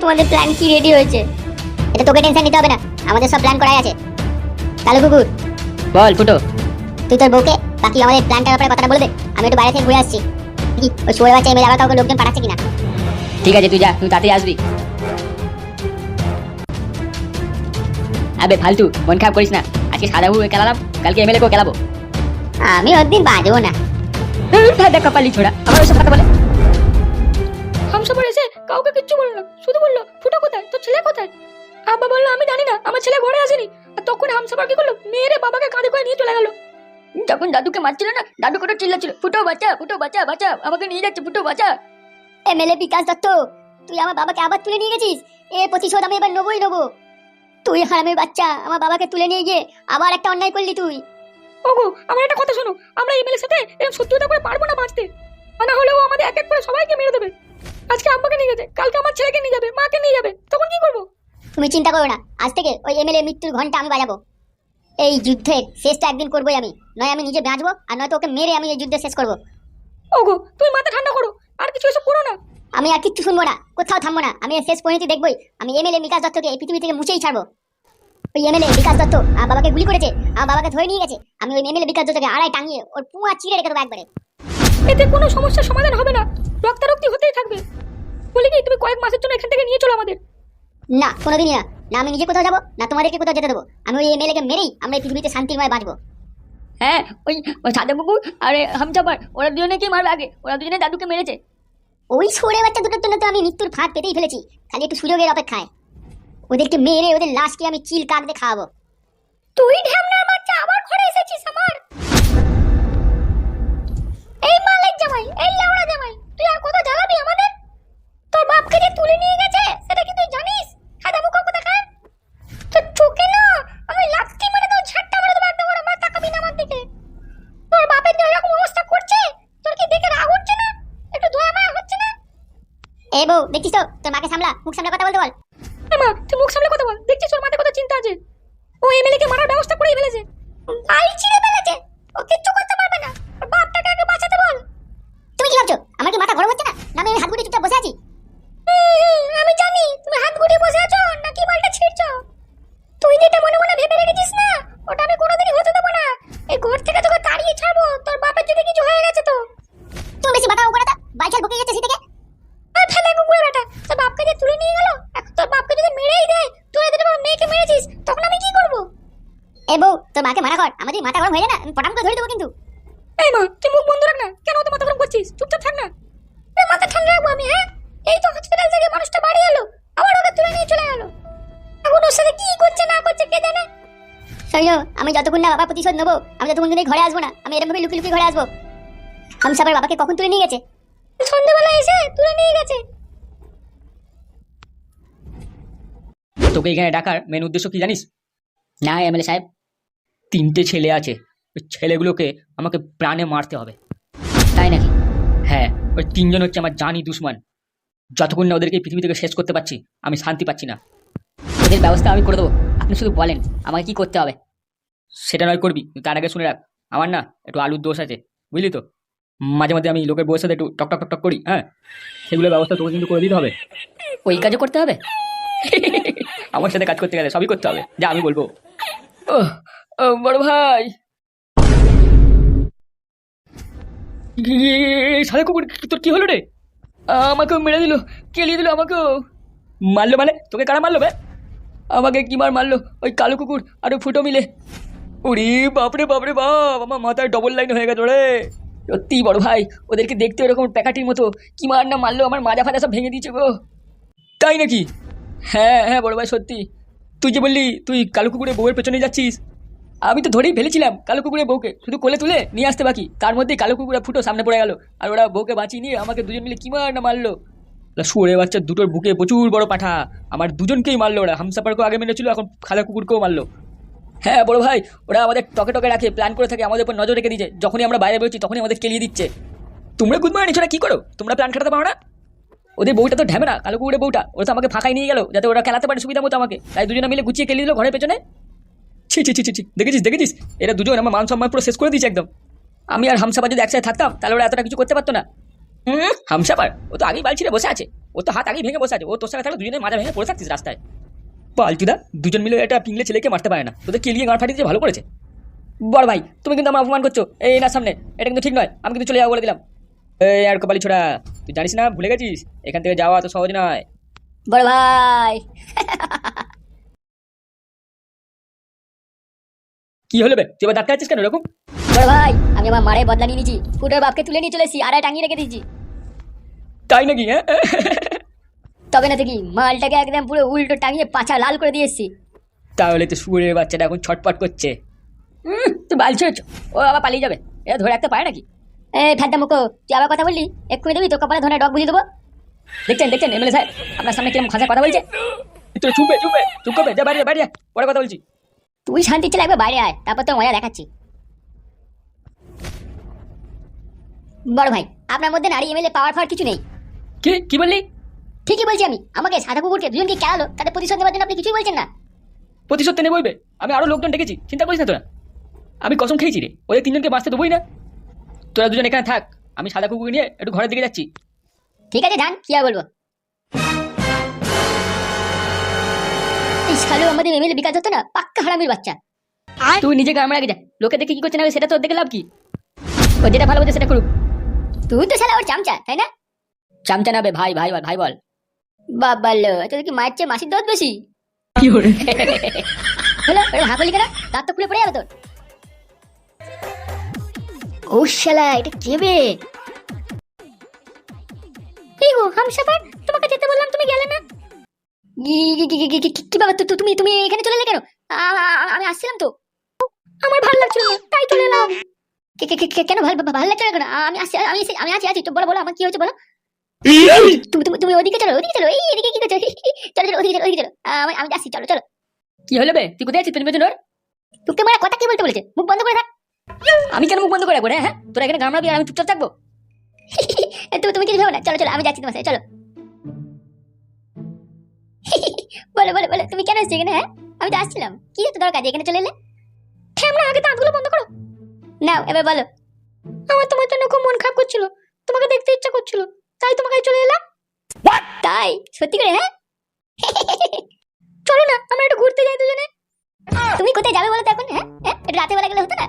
তোমাদের প্ল্যান কি রেডি হয়েছে? এটা তোকে টেনশন নিতে হবে না আমাদের সব প্ল্যান করাই আছে। কালু কুকুর বল ফুটো। তুই তোর বউকে বাকি আমাদের প্ল্যানটার ব্যাপারে কথাটা বলে দে আমি একটু বাইরে থেকে ঘুরে আসছি। কি ওই শুয়ে বাচ্চা এমএলএ আবার কাউকে লোকজন পাঠাচ্ছে কিনা। ঠিক আছে তুই যা তুই তাড়াতাড়ি আসবি। আবে ফালতু মন খারাপ করিস না। আজকে সাদা খেলালাম কালকে এমএলএ কেও খেলাবো। আমি ওর দিন বাজবো না। ভাদা কপালি ছোড়া। আবার ওইসব কথা বলে। হামসাফার এসে কাউকে কিচ্ছু বলল না। শুধু বলল ফুটো কোথায়? তোর ছেলে কোথায়? আব্বা বলল আমি জানি না আমার ছেলে ঘরে আসেনি। আর তখন হামসাফার কি করল? মেয়েরে বাবাকে কাঁধে করে নিয়ে চলে গেল। যখন দাদুকে মারছিল না দাদু করে চিল্লাচ্ছিল ফুটো বাচ্চা ফুটো বাচ্চা বাচ্চা আমাকে নিয়ে যাচ্ছে ফুটো বাচ্চা এমএলএ বিকাশ দত্ত তুই আমার বাবাকে আবার তুলে নিয়ে গেছিস? এ প্রতিশোধ আমি এবার নেবই নেব। তুই হারামের বাচ্চা আমার বাবাকে তুলে নিয়ে গিয়ে আবার একটা অন্যায় করলি তুই। ওগো আমার একটা কথা শোনো। আমরা এমএলএর সাথে এরকম সত্যতা করে পারব না বাঁচতে। না হলেও আমাদের এক এক করে সবাইকে মেরে দেবে। আজকে আব্বাকে নিয়ে গেছে কালকে আমার ছেলেকে নিয়ে যাবে মাকে নিয়ে যাবে। তখন কি করব? তুমি চিন্তা করো না আজ থেকে ওই এমএলএ মৃত্যুর ঘণ্টা আমি বাজাবো। এই যুদ্ধের শেষটা একদিন করবোই আমি নয় আমি নিজে বাঁচবো আর নয়তো ওকে মেরে আমি এই যুদ্ধ শেষ করব। ওগো তুমি মাথা ঠান্ডা করো আর কিছু এসব করো না। আমি আর কিচ্ছু শুনব না কোথাও থামবো না আমি শেষ পরিণতি দেখবোই আমি এমএলএ বিকাশ দত্তকে এই পৃথিবী থেকে মুছেই ছাড়বো। ওই এমএলএ বিকাশ দত্ত আমার বাবাকে গুলি করেছে আমার বাবাকে ধরে নিয়ে গেছে। আমি ওই এমএলএ বিকাশ দত্তকে আড়াই টাঙিয়ে ওর পুয়া চিড়ে রেখে দেবো একবারে। এতে কোনো সমস্যার সমাধান হবে না। রক্তারক্তি হতেই থাকবে। বলি কি তুমি কয়েক মাসের জন্য এখান থেকে নিয়ে চলো আমাদের। না কোনোদিনই না। না আমি নিজে কোথাও যাব না তোমাদেরকে কোথাও যেতে দেবো। আমি ওই এমএলএ কে মেরেই আমরা এই পৃথিবীতে শান্তিময় বাঁচবো। হ্যাঁ ওই সাদা কুকুর আরে হামচাপার ওরা দুজনে কি মারবে আগে। ওরা দুজনে দাদুকে মেরেছে। ওই সরে বাচ্চা দুটোর জন্য তো আমি মৃত্যুর ফাঁদ পেতেই ফেলেছি। খালি একটু সুযোগের অপেক্ষায়। ওদেরকে মেরে ওদের লাশকে আমি চিল কাকতে খাওয়াবো। তুই ঢ্যামনার বাচ্চা আবার ঘরে এসেছিস আমার? এই মালিক জামাই এই লেওড়া জামাই তুই আর কত জ্বালাবি আমাদের? তোর বাপকে যে তুলে নিয়ে গেছে সেটা কি তুই জানিস? খাদা মুখ কথা খায় তোর চোখে না আমি লাথি মেরে তোর ঝাট্টা মেরে দেবো একদম আমার তাকাবি না আমার দিকে। তোর বাপের যে এরকম অবস্থা করছে তোর কি দেখে রাগ হচ্ছে না? একটু দয়া মায়া হচ্ছে না? এই বউ দেখছিস তো? তোর মাকে সামলা মুখ সামলা কথা বলতে বল। বল দেখছিস ওর মাথায় কত চিন্তা আছে? ও এমএলএ কে মারার ব্যবস্থা করেই ফেলেছে। বাড়ি ছিঁড়ে ফেলেছে। ও কিচ্ছু করতে পারবে না। বাপটাকে আগে বাঁচাতে বল। তুমি কি ভাবছ? আমার কি মাথা গরম হচ্ছে না? না আমি হাত গুটি চুপচাপ বসে আছি। আমি জানি। তুমি হাত গুটিয়ে বসে আছো নাকি মালটা ছিঁড়ছো? তুই যেটা মনে মনে ভেবে রেখেছিস না ওটা আমি কোনোদিনই হতে দেবো না। এই ঘর থেকে তোকে তাড়িয়ে ছাড়বো। তোর বাপের যদি কিছু হয়ে গেছে তো তুমি বেশি মাথা গরম করো না বাইচাল বুকে যাচ্ছে সেদিকে আর ফেলে কুকুরে বেটা তোর বাপকে যে তুলে নিয়ে গেল এখন তোর বাপকে যদি মেরেই দেয় তুই যদি আমার মেয়েকে মেরেছিস তখন আমি কি করব এই বউ তোর মাকে মানা কর আমার যদি মাথা গরম হয়ে যায় না? আমি পটাম করে ধরে দেবো কিন্তু। এই মা তুই মুখ বন্ধ রাখ না। কেন তো মাথা গরম করছিস? চুপচাপ থাক না। মাথা ঠান্ডা রাখব আমি হ্যাঁ? এই তো হসপিটাল থেকে মানুষটা বাড়ি এলো। আবার ওকে তুলে নিয়ে চলে গেল এখন ওর সাথে কি করছে না করছে কে জানে? শৈল আমি যতক্ষণ না বাবা প্রতিশোধ নেব আমি ততক্ষণ কিন্তু ঘরে আসব না। আমি এরকম ভাবে লুকিয়ে লুকিয়ে ঘরে আসব। আমি হামসাবার বাবাকে কখন তুলে নিয়ে গেছে? সন্ধ্যাবেলা এসে তুলে নিয়ে গেছে। তোকে এখানে ডাকার মেন উদ্দেশ্য কি জানিস? না এমএলএ সাহেব। তিনটে ছেলে আছে। ওই ছেলেগুলোকে আমাকে প্রাণে মারতে হবে। তাই নাকি? হ্যাঁ ওই তিনজন হচ্ছে আমার জানি দুশ্মন। যতক্ষণ না ওদেরকে পৃথিবী থেকে শেষ করতে পারছি আমি শান্তি পাচ্ছি না। ওদের ব্যবস্থা আমি করে দেবো। আপনি শুধু বলেন আমাকে কি করতে হবে? সেটা নয় করবি। তার আগে শুনে রাখ। আমার না একটু আলুর দোষ আছে বুঝলি তো? মাঝে মাঝে আমি লোকের বউয়ের সাথে একটু টক টক টক করি হ্যাঁ? সেগুলোর ব্যবস্থা তোকে কিন্তু করে দিতে হবে। ওই কাজও করতে হবে? আমার সাথে কাজ করতে গেলে সবই করতে হবে। যা আমি বলব। ও বড় ভাই। সাদা কুকুর, তোর কি হলো রে? আমাকেও মেরে দিল, কেলিয়ে দিল আমাকেও। মারলো মানে? তোকে কারা মারলো বে? আমাকে কি মার মারলো? ওই কালো কুকুর আর ওই ফুটো মিলে। ওরে বাপরে বাপরে, বাপ, আমার মাথায় ডবল লাইন হয়ে গেছে রে। সত্যি বড় ভাই, ওদেরকে দেখতে ওরকম প্যাকাটির মতো। কি মার না মারলো, আমার মাজা ফাজা সব ভেঙে দিয়েছে গো। তাই নাকি? হ্যাঁ হ্যাঁ বড় ভাই সত্যি তুই যে বললি, তুই কালো কুকুরের বউয়ের পেছনে যাচ্ছিস। আমি তো ধরেই ফেলেছিলাম কালো কুকুরের বউকে। শুধু কোলে তুলে নিয়ে আসতে বাকি। তার মধ্যেই কালো কুকুরের ফুটো সামনে পড়ে গেল। আর ওরা বউকে বাঁচিয়ে নিয়ে আমাকে দুজন মিলে কি মার মারলো? শুয়ে বাচ্চা, দুটোর বুকে প্রচুর বড় পাঠা। আমার দুজনকেই মারলো ওরা। হামসাপারকেও আগে মেরেছিল, এখন খালা কুকুরকেও মারলো। হ্যাঁ বড় ভাই, ওরা আমাদের টকে টকে রাখে প্ল্যান করে থাকে, আমাদের উপর নজর রেখে দিচ্ছে যখনই আমরা বাইরে বেরোচ্ছি, তখনই আমাদের কেলিয়ে দিচ্ছে। তোমরা গুড মর্নিং কি করো? তোমরা প্ল্যান খাটাতে পারো না? ওদের বউটা তো ঢ্যাবে না কালো কুকুরের বউটা। ওরা তো আমাকে ফাঁকাই নিয়ে গেল, যাতে ওরা খেলাতে পারে সুবিধা মতো আমাকে। তাই দুজনে মিলে গুছিয়ে কেলিয়ে দিল ঘরের পেছনে। ছি ছি ছি ছি ছি, দেখেছিস দেখেছিস? এরা দুজন আমার মান সম্মান পুরো শেষ করে দিয়েছে একদম। আমি আর হামসাপার যদি একসাথে থাকতাম, তাহলে ওরা এতটা কিছু করতে পারতো না। হুম? হামসাপার ও তো আগেই বালছিরে বসে আছে। ও তো হাত আগেই ভেঙে বসে আছে। ও তোর সাথে থাকলে দুজনে মাজা ভেঙে পড়ে থাকতিস রাস্তায়। পাল্টুদা দুজন মিলে এটা পিংলে ছেলেকে মারতে পারে না। তোদের কেলিয়ে গাঁট ফাটিয়ে ভালো করেছে? বড় ভাই, তুমি কিন্তু আমার অপমান করছ। এই, না, সামনে। এটা কিন্তু ঠিক নয়। আমি কিন্তু চলে যাব বলে দিলাম। এই, আর কপালি ছোড়া, তুই জানিস না, ভুলে গেছিস? এখান থেকে যাওয়া তো সহজ নয়। বড় ভাই। কি হলো বে? তুই এবার ডাক্তার আছিস কেন এরকম? বড় ভাই আমি আমার মারে বদলা নিয়ে নিয়েছি। ফুটোর বাপকে তুলে নিয়ে চলেছি আর টাঙিয়ে রেখে দিয়েছি। তাই নাকি হ্যাঁ? তবে না দেখি মালটাকে একদম পুরো উল্টো টাঙিয়ে পাছা লাল করে দিয়ে এসছি। তাহলে তো সুরের বাচ্চাটা এখন ছটপট করছে। হুম তুই বালছ ও আবার পালিয়ে যাবে। এটা ধরে রাখতে পারে নাকি? এই ফ্যাদ্দা মুখো তুই আবার কথা বললি? এক্ষুনি দেবি তোর কপালে ধরে ডগ বুঝিয়ে দেবো। দেখছেন দেখছেন এমএলএ সাহেব? আপনার সামনে কীরকম খাঁচা কথা বলছে? তুই চুপে চুপে চুপ করবে যা যা, বাইরে পরে কথা বলছি। তুই শান্তি ছেলে একবার বাইরে আয় তারপর তোর মজা দেখাচ্ছি। বড় ভাই আপনার মধ্যে নারী এমএলএ পাওয়ার ফাওয়ার কিছু নেই। কি? কি বললি? ঠিকই বলছি আমি আমাকে সাদা কুকুরকে দুজনকে কেলালো তাদের প্রতিশোধ নেওয়ার জন্য আপনি কিছুই বলছেন না। প্রতিশোধ টেনে বলবে আমি আরও লোকজন ডেকেছি চিন্তা করিস না তোরা। আমি কসম খেয়েছি রে ওদের তিনজনকে বাঁচতে দেবোই না। তোরা দুজন এখানে থাক আমি সাদা কুকুর নিয়ে একটু ঘরের দিকে যাচ্ছি। ঠিক আছে যান কি আর বলব? শালু আমাদের এমএলএ বিকাশ হতো না পাক্কা হারামির বাচ্চা। আর? তুই নিজে গ্রামে আগে যা লোকে দেখে কি করছে না সেটা তোর দেখে লাভ কি? ও যেটা ভালো বোঝে সেটা করুক। তুই তো শালা ওর চামচা তাই না? চামচা না বে ভাই ভাই বল ভাই বল। বাবা লো কি মায়ের চেয়ে মাসির দোষ বেশি? কি হলো এরকম হাঁকলি কেন? দাঁত তো খুলে পড়ে যাবে তোর। ও শালা এটা কে বে? এই গো হামসাফার তোমাকে যেতে বললাম তুমি গেলে না? কি- বাবা তুমি তুমি এখানে চলে এলে কেন আমি আসছিলাম তো আমার ভালো লাগছিল তাই চলে এলাম কেন ভালো ভালো লাগছে কেন আমি আসছি আমি আমি আছি আছি তো বলো বলো আমার কি হয়েছে বলো তুমি তুমি তুমি ওদিকে চলো ওদিকে চলো এই এদিকে কি করছ চলো চলো ওদিকে চলো ওদিকে চলো আমি আমি আসছি চলো চলো কি হলো বে তুই কোথায় আছিস তুই পেছন তোকে মানে কথা কি বলতে বলেছে মুখ বন্ধ করে থাক আমি কেন মুখ বন্ধ করে রাখব হ্যাঁ তোরা এখানে রাখবি আর আমি চুপচাপ থাকব তুমি তুমি কিছু ভেবো না চলো চলো আমি যাচ্ছি তোমার সাথে চলো বলো বলো বলো তুমি কেন এসছো এখানে হ্যাঁ? আমি তো আসছিলাম। কি তো দরকার যে এখানে চলে এলে? ঠ্যামনা আগে দাঁতগুলো বন্ধ করো। নাও এবার বলো। আমার তোমার জন্য খুব মন খারাপ করছিল। তোমাকে দেখতে ইচ্ছা করছিল। তাই তোমাকে চলে এলাম। তাই? সত্যি করে হ্যাঁ? চলো না আমরা একটু ঘুরতে যাই দুজনে। তুমি কোথায় যাবে বলো তো এখন হ্যাঁ? হ্যাঁ? একটু রাতে বেলা গেলে হতো না?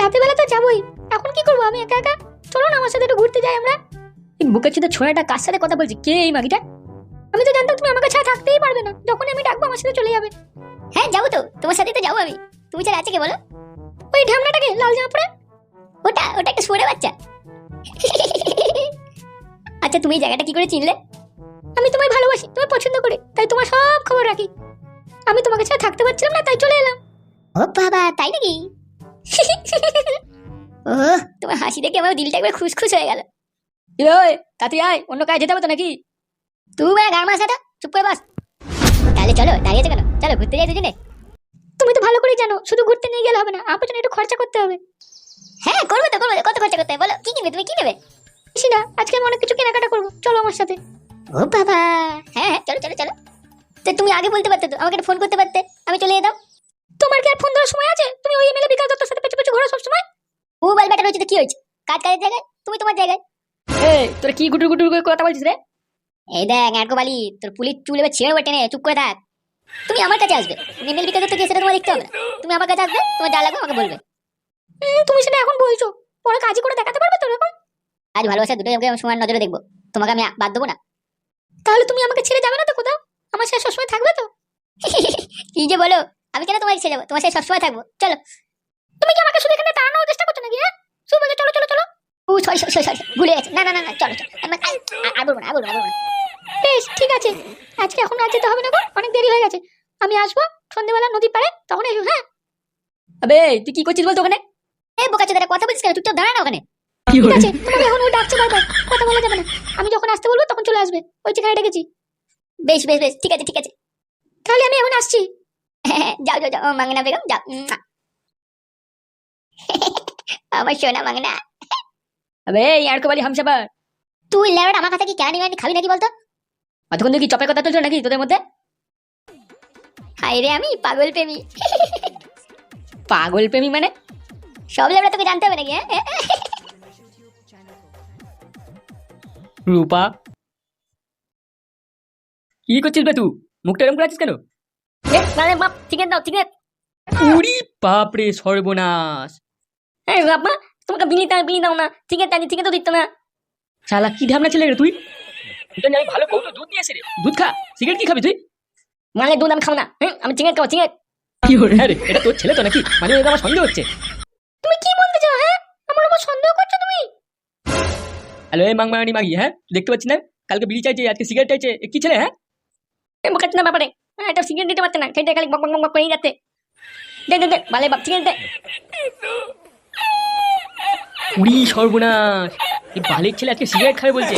রাতের বেলা তো যাবোই। এখন কি করব আমি একা একা? চলো না আমার সাথে একটু ঘুরতে যাই আমরা। এই বুকের চিন্তা ছোড়াটা কার সাথে কথা বলছি? কে এই মাগিটা? আমি তো জানতাম তুমি আমাকে ছাড়া থাকতেই পারবে না। যখন আমি ডাকবো আমার সাথে চলে যাবে। হ্যাঁ যাব তো। তোমার সাথে তো যাব আমি। তুমি ছাড়া আছে কে বলো? ওই ঢ্যামনাটাকে লাল জামা পরে? ওটা ওটা একটা শুয়ে বাচ্চা। আচ্ছা তুমি এই জায়গাটা কি করে চিনলে? আমি তোমায় ভালোবাসি তোমায় পছন্দ করি তাই তোমার সব খবর রাখি। আমি তোমাকে ছাড়া থাকতে পারছিলাম না তাই চলে এলাম। ও বাবা তাই নাকি? ও তোমার হাসি দেখে আমার দিলটা একবার খুশ খুশ হয়ে গেল। তাড়াতাড়ি আয় অন্য কাজ যেতে হবে তো নাকি? তুই বেড়া গান চুপ করে বাস। চলো দাঁড়িয়েছে কেন? তুমি তো ভালো করেই জানো, শুধু ঘুরতে নিয়ে গেলে হবে না, আমার পেছনে একটু খরচা করতে হবে। হ্যাঁ করবে তো, করবে কত খরচা করতে হবে? বলো, কি কিনবে, তুমি কি নেবে? বেশি না, আজকে আমি অনেক কিছু কেনাকাটা করব, চলো আমার সাথে। ও বাবা। হ্যাঁ হ্যাঁ চলো চলো চলো। তো তুমি আগে বলতে পারতে তো, আমাকে ফোন করতে পারতে, আমি চলে যেতাম। তোমার কি আর ফোন ধরার সময় আছে? তুমি ওই এমএলএ বিকাশ দত্তর সাথে পেছু পেছু ঘোরো সবসময়? মোবাইল ব্যাটার হচ্ছে তো, কি হয়েছে? কাজ কাজের জায়গায়? তুমি তোমার জায়গায়। এই, তোরা কি গুটুর গুটুর করে কথা বলছিস রে? এই দেখ এরকো বালি, তোর পুলিশ চুল এবার ছেড়ে ওঠে নে, চুপ করে থাক। তুমি আমার কাছে আসবে। এমএল বিকাশ তো সেটা তোমার দেখতে হবে। তুমি আমার কাছে আসবে, তোমার যা লাগবে আমাকে বলবে। তুমি সেটা এখন বলছো। পরে কাজই করে দেখাতে পারবে তো এরকম? আজ ভালোবাসা দুটোই আমাকে আমি সমান নজরে দেখব। তোমাকে আমি বাদ দেবো না। তাহলে তুমি আমাকে ছেড়ে যাবে না তো কোথাও? আমার সাথে সবসময় থাকবে তো? কি যে বলো, আমি কেন তোমাকে ছেড়ে যাব? তোমার সাথে সবসময় থাকব। চলো। তুমি কি আমাকে শুধু এখানে তাড়ানোর চেষ্টা করছ নাকি হ্যাঁ? শুধু চলো চলো ও সরি সরি সরি ভুলে গেছে। না না না না চলো চলো। আমি- আর বলব না আর বলব না, বলব না। বেশ ঠিক আছে। আজকে এখন আর যেতে হবে না গো অনেক দেরি হয়ে গেছে। আমি আসব সন্ধ্যেবেলা নদীর পাড়ে তখন এসো হ্যাঁ? আবে তুই কি করছিস বলতো ওখানে? এই বোকা চোদারা কথা বলছিস কেন? চুপচাপ দাঁড়া না ওখানে। ঠিক আছে তোমাকে এখন ও ডাকছে বারবার কথা বলা যাবে না। আমি যখন আসতে বলব তখন চলে আসবে। ওই যেখানে ডেকেছি। বেশ বেশ বেশ ঠিক আছে ঠিক আছে। তাহলে আমি এখন আসছি। হ্যাঁ হ্যাঁ, যাও যাও যাও মাংনা বেগম যাও। আমার সোনা মাংনা আবে এই আর কবালি হামসাবার তুই আমার কাছে কি ক্যানি ম্যানি খাবি নাকি বলতো? অতক্ষণ দেখি চপের কথা চলছো নাকি তোদের মধ্যে? হাই রে আমি পাগল প্রেমী। পাগল প্রেমী মানে? সব লেবরা তোকে জানতে হবে নাকি হ্যাঁ? রূপা? কি করছিস বে তুই? মুখটা এরম করে আছিস কেন? এ, মানে বাপ চিকেন দাও চিকেন উরি বাপরে সর্বনাশ। এই বাবা তোমাকে বিলি দাও বিলি দাও না চিকেন টানি চিকেন তো দিত না। শালা কি ঢামনা ছেলে রে তুই? তোকে আমি ভালো কৌটো দুধ নিয়ে এসে রে। দুধ খা সিগারেট কি খাবি তুই? মানে দুধ আমি খাও না হুম, আমি চিকেন খাব চিকেন কি করে হ্যাঁ রে এটা তোর ছেলে তো নাকি? মানে এটা আমার সন্দেহ হচ্ছে। তুমি কি বলতে চাও হ্যাঁ? আমার উপর সন্দেহ করছ তুমি? হ্যালো এই মাংমারানি মাগি হ্যাঁ? দেখতে পাচ্ছি না? কালকে বিড়ি চাইছে আজকে সিগারেট চাইছে। এ কি ছেলে হ্যাঁ? এই বোকাচ্ছি না ব্যাপারে হ্যাঁ এটা সিগারেট দিতে পারছে না। সেটা খালি বক বক বক করেই যাচ্ছে। দে দে দে ভালো বাপ চিকেন দে। উড়ি সর্বনাশ। এই বালের ছেলে আজকে সিগারেট খাবে বলছে।